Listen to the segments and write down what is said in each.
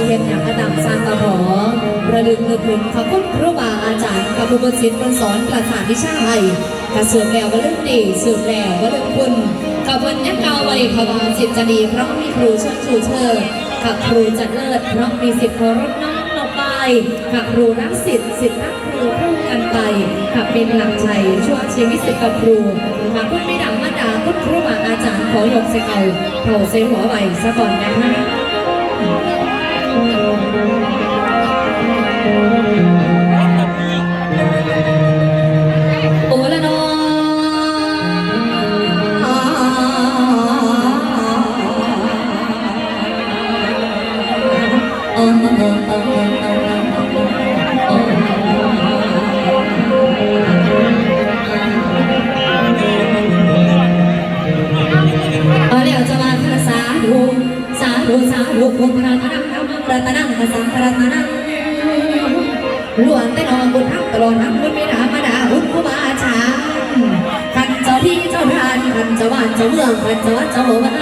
สิเห็นอย่างกระดังสร้างกระหอประลึกนึกถึงพระคุณครูบาอาจารย์กับผู้บรศิษย์คนสอนประสานวิชาให้กระเสือมแล้วว่าเรื่องดีสืบแล้วว่าเรื่องคุณกับวันนี้เกาไว้ขบาสิทธิ์จะดีเพราะมีครูเชิดชูเชิดกับครูจะเลิศเพราะมีสิทธิ์เคารพน้อมต่อไปกับครูรักสิทธิ์สิทธิ์รักครูคู่กันไปกับเป็นหลักชัยช่วงชีวิตสิทธิ์กับครูหากคุณไม่ดังมาด่าคุณครูบาอาจารย์ขอหยกเสกเอาเท่าเสหัวไหวซะก่อนนะคะ นแต่นอนบุญทักตลอดทั้งบุญไม่ด่ามาด่าบุญผู้บาชาขันเจ้าที่เจ้าทานขันเจ้าบ้านเจ้าเมืองขันเจ้าวัดเจ้าบ้าน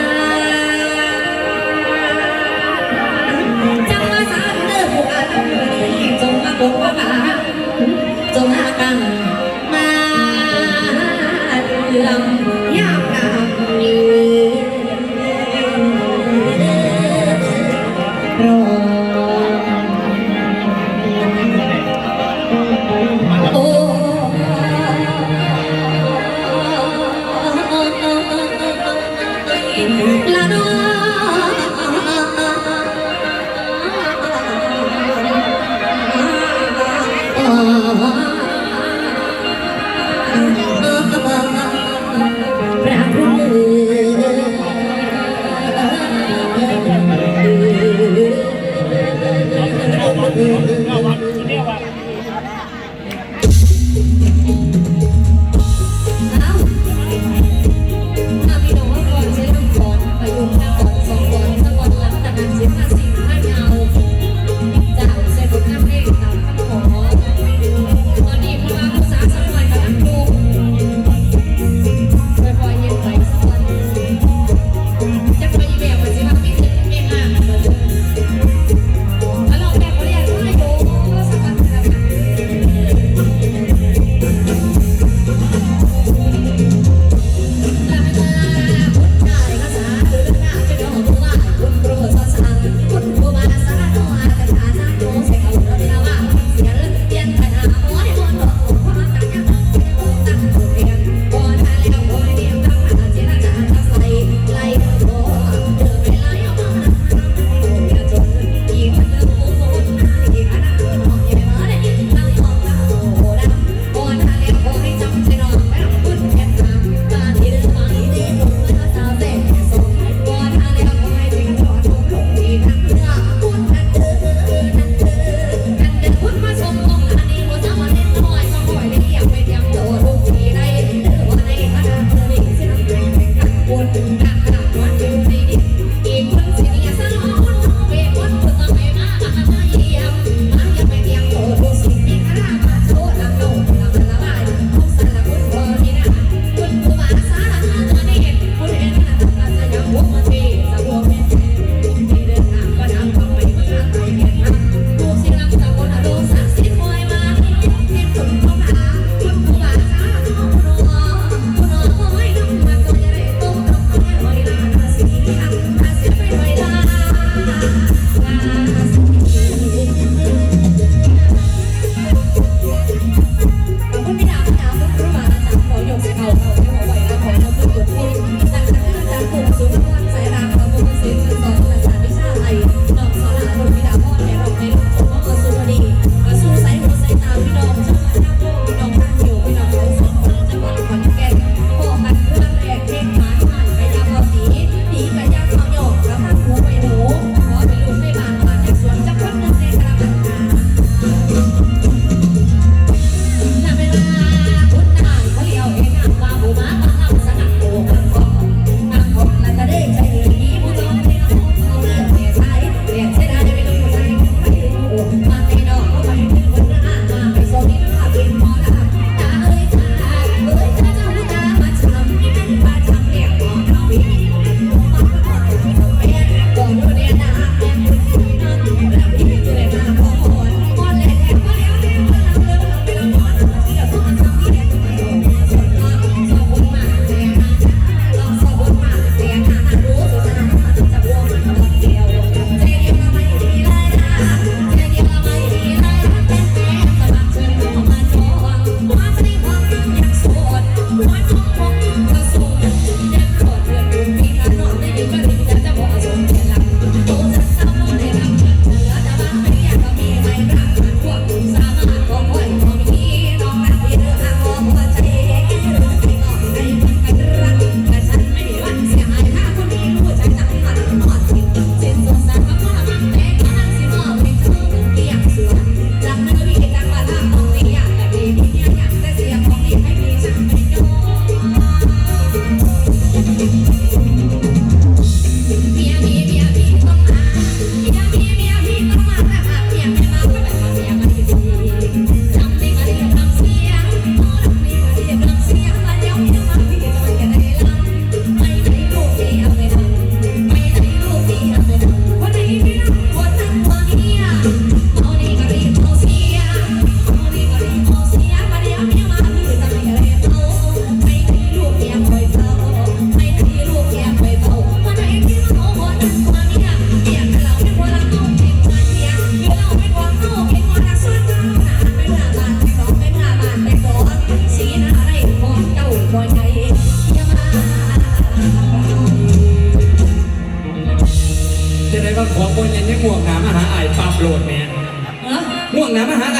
จังมาสามเด้อผู้อาลัยจงมาปกป้องจงหากังมาเรื่องยาก ล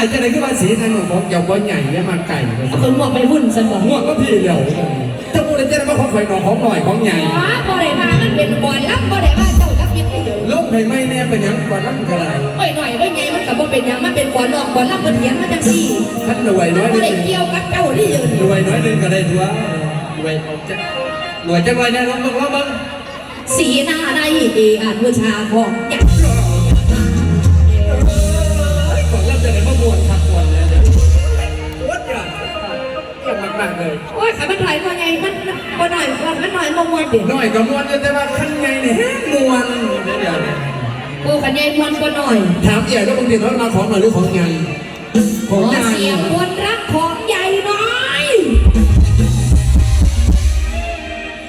งน้ำมาหาไอ้เจะไหนขึ้นมาสีทางหนุ่มของเจ้าบ่ใหญ่เนี่ยมาไก่เลยเอาคนหมวกไปหุ่นสันบอกง่วงก็พี่เดียวเจ้าพูดเลยเจะได้มาของข่อยหนองของหน่อยของใหญ่อ๋อบ่ได้มามันเป็นบอลรับบ่ได้มาเจ้าจับผิดให้เดี๋ยวลบให้ไม่แน่เป็นหยังก่อนรับกระไรโอ้ยหน่อยว่าไงมันก็บ่เป็นหยังมันเป็นบอลนอกบอลรับบ่เถียงมาจังซี่ขั้นรวยน้อยบ่นิดได้นึงเกี่ยวกับเจ้าที่ยืนรวยน้อยนึงก็ได้ทัวรวยเอาจะรวยจังไรเนี่ยลองลองลองบ้างสีหน้าได้เออาจบูชาของอยากก่ เยี่ยมมากๆเลยโอ้ยขามันหน่อยว่าไงมันมันบ่หน่อยว่ามันหน่อยบ่มวนเด้หน่อยก็มวนแต่ว่าขั้นไงเนี่ยแห้งมวนเดี๋ยวเดี๋ยวเนี่ยโอ้ขันใหญ่มวนบ่หน่อย ถามเอี่ยแล้วบางทีเขามาของหน่อยหรือของไงขขอองใหญ่เสียงมวนรักของใหญ่น้อย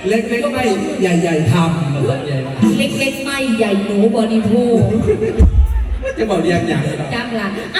เล็กๆก็ไม่ใหญ่ๆทำใหญ่เล็กๆไม่ใหญ่หนูบริโภคจะบอกเรียงอย่างไรจำละอะ